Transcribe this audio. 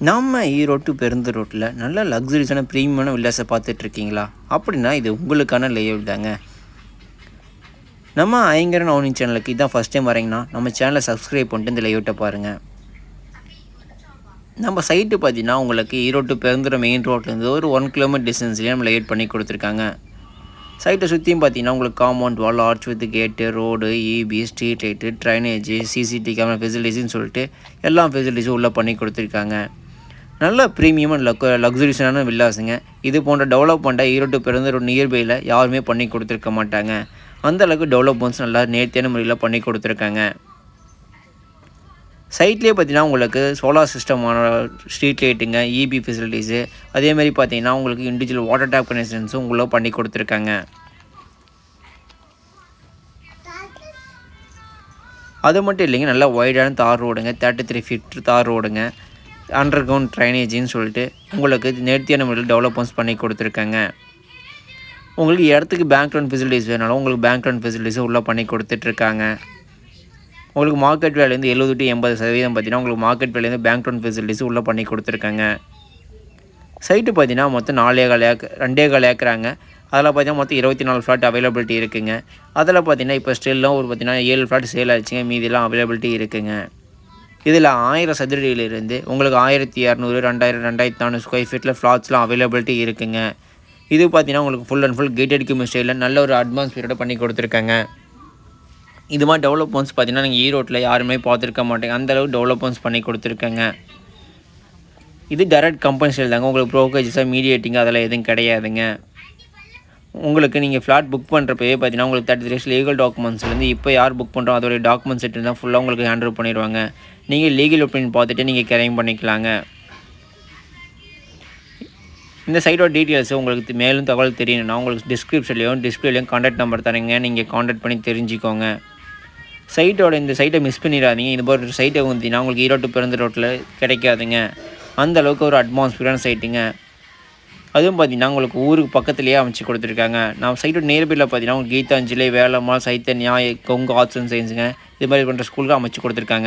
நம்ம ஈரோட்டு பெருந்து ரோட்டில் நல்ல லக்ஸரிஸான ப்ரீமியமான வில்லாஸை பார்த்துட்ருக்கீங்களா? அப்படின்னா இது உங்களுக்கான லேஅவுட் தாங்க. நம்ம ஐங்கரன் அவனி சேனலுக்கு இதான் ஃபஸ்ட் டைம் வரீங்கன்னா நம்ம சேனலை சப்ஸ்கிரைப் பண்ணிட்டு இந்த லேஅவுட்டை பாருங்கள் நம்ம சைட்டு பார்த்தீங்கன்னா உங்களுக்கு ஈரோட்டு பெருந்துற மெயின் ரோட்லேருந்து ஒரு ஒன் கிலோமீட்டர் டிஸ்டன்ஸ்லேயே நம்ம லேஅவுட் பண்ணி கொடுத்துருக்காங்க. சைட்டை சுற்றியும் பார்த்தீங்கன்னா உங்களுக்கு compound wall arch with gate road E B street light drainage CCTV camera ஃபெசிலிட்டிஸ்ன்னு சொல்லிட்டு எல்லா ஃபெசிலிட்டிஸும் உள்ளே பண்ணி கொடுத்துருக்காங்க. நல்ல ப்ரீமியம் அண்ட் லக் லக்ஸுரியஸான வில்லாஸுங்க இது போன்ற டெவலப்மெண்ட்டாக ஈரோட்டு பிறந்த நியர்பையில் யாருமே பண்ணி கொடுத்துருக்க மாட்டாங்க. அந்தளவுக்கு டெவலப்மெண்ட்ஸ் நல்லா நேர்த்தியான முறையில் பண்ணி கொடுத்துருக்காங்க. சைட்லேயே பார்த்தீங்கன்னா உங்களுக்கு சோலார் சிஸ்டமான ஸ்ட்ரீட் லைட்டுங்க இபி ஃபெசிலிட்டிஸு அதேமாதிரி பார்த்தீங்கன்னா உங்களுக்கு இண்டிவிஜுவல் வாட்டர் டேப் கனெக்ஷன்ஸும் உங்களை பண்ணி கொடுத்துருக்காங்க. அது மட்டும் இல்லைங்க நல்லா ஒய்டான தார் ரோடுங்க தேர்ட்டி த்ரீ ஃபீட் தார் ரோடுங்க அண்டர் கிரவுண்ட் ட்ரைனேஜின்னு சொல்லிட்டு உங்களுக்கு நேர்த்தியான முறையில் டெவலப்மெண்ட்ஸ் பண்ணி கொடுத்துருக்காங்க. உங்களுக்கு இடத்துக்கு பேங்க் லோன் ஃபெசிலிட்டிஸ் வேணாலும் உங்களுக்கு பேங்க் லோன் ஃபெசிலிட்டிஸும் உள்ளே பண்ணி கொடுத்துட்ருக்காங்க. உங்களுக்கு மார்க்கெட் வேலையிலேருந்து எழுபது டு எண்பது சதவீதம் பார்த்தீங்கன்னா உங்களுக்கு மார்க்கெட் வேலையிலேருந்து பேங்க் லோன் ஃபெசிலிட்டிஸ் உள்ளே பண்ணி கொடுத்துருக்காங்க. சைட்டு பார்த்தீங்கன்னா மொத்தம் நாலே கால் ஏக்கர் ரெண்டே கால் ஏக்கராங்க. அதில் பார்த்தீங்கன்னா மொத்தம் இருபத்தி நாலு ஃப்ளாட் அவைலபிலிட்டி இருக்குதுங்க அதில் பார்த்தீங்கன்னா இப்போ ஸ்டில்லாம் ஒரு பார்த்தீங்கன்னா ஏழு ஃப்ளாட் சேல் ஆச்சுங்க. மீதியெல்லாம் அவைலபிலிட்டி இருக்குதுங்க இதில் ஆயிரம் சதுரடியிலிருந்து உங்களுக்கு ஆயிரத்தி இரநூறு ரெண்டாயிரம் ரெண்டாயிரத்தி நானூறு ஸ்கொயர் ஃபீட்டில் ஃப்ளாட்ஸ்லாம் அவைலபிலிட்டி இருக்குங்க. இது பார்த்தீங்கன்னா உங்களுக்கு full and full gated community ஸ்டைலில் நல்ல ஒரு அட்வான்ஸ் பீரியடை பண்ணி கொடுத்துருக்காங்க. இது மாதிரி டெவலப்மெண்ட்ஸ் பார்த்தீங்கன்னா நீங்கள் ஈரோட்டில் யாருமே பார்த்துருக்க மாட்டேங்க. அந்தளவு டெவலப்மெண்ட்ஸ் பண்ணி கொடுத்துருக்காங்க. இது டேரக்ட் கம்பெனி ஸ்டைல் தாங்க. உங்களுக்கு ப்ரோக்கேஜஸாக மீடியேட்டிங் அதெல்லாம் எதுவும் கிடையாதுங்க. உங்களுக்கு நீங்கள் ஃப்ளாட் புக் பண்ணுறப்பவே பார்த்தீங்கன்னா உங்களுக்கு தேர்ட்டி த்ரீ லீகல் டாக்குமெண்ட்ஸ்லேருந்து இப்போ யார் புக் பண்ணுறோம் அதோடைய டாக்குமெண்ட்ஸ் செட் தான் ஃபுல்லாக உங்களுக்கு ஹேண்டில் பண்ணிடுவாங்க. நீங்கள் லீகல் ஒப்பீனியன் பார்த்துட்டு நீங்கள் கிரைம் பண்ணிக்கலாங்க. இந்த சைட்டோட டீட்டெயில்ஸ் உங்களுக்கு மேலும் தகவல் தெரியணும்னா உங்களுக்கு டிஸ்கிரிப்ஷன்லேயும் டிஸ்பிளேலையும் காண்டாக்ட் நம்பர் தரீங்க. நீங்கள் காண்டாக்ட் பண்ணி தெரிஞ்சுக்கோங்க. சைட்டோட இந்த சைட்டை மிஸ் பண்ணிடாதீங்க. இது போன்ற சைட்டை வந்தீங்கன்னா உங்களுக்கு ஈரோட்டு பிறந்த ரோட்டில் கிடைக்காதுங்க. அந்த அளவுக்கு ஒரு அட்மாஸ்பியரான சைட்டுங்க அதுவும் பார்த்தீங்கன்னா உங்களுக்கு ஊருக்கு பக்கத்துலேயே அமைச்சு கொடுத்துருக்காங்க. நான் சைட்டோட நேர்பில் பார்த்தீங்கன்னா உங்களுக்கு கீதாஞ்சலி வேலம்மாள் சைத்தன்யா கொங்கு ஆர்ட்ஸ் அண்ட் சயின்ஸுங்க இது மாதிரி பண்ணுற ஸ்கூலுக்கு அமைச்சு கொடுத்துருக்காங்க.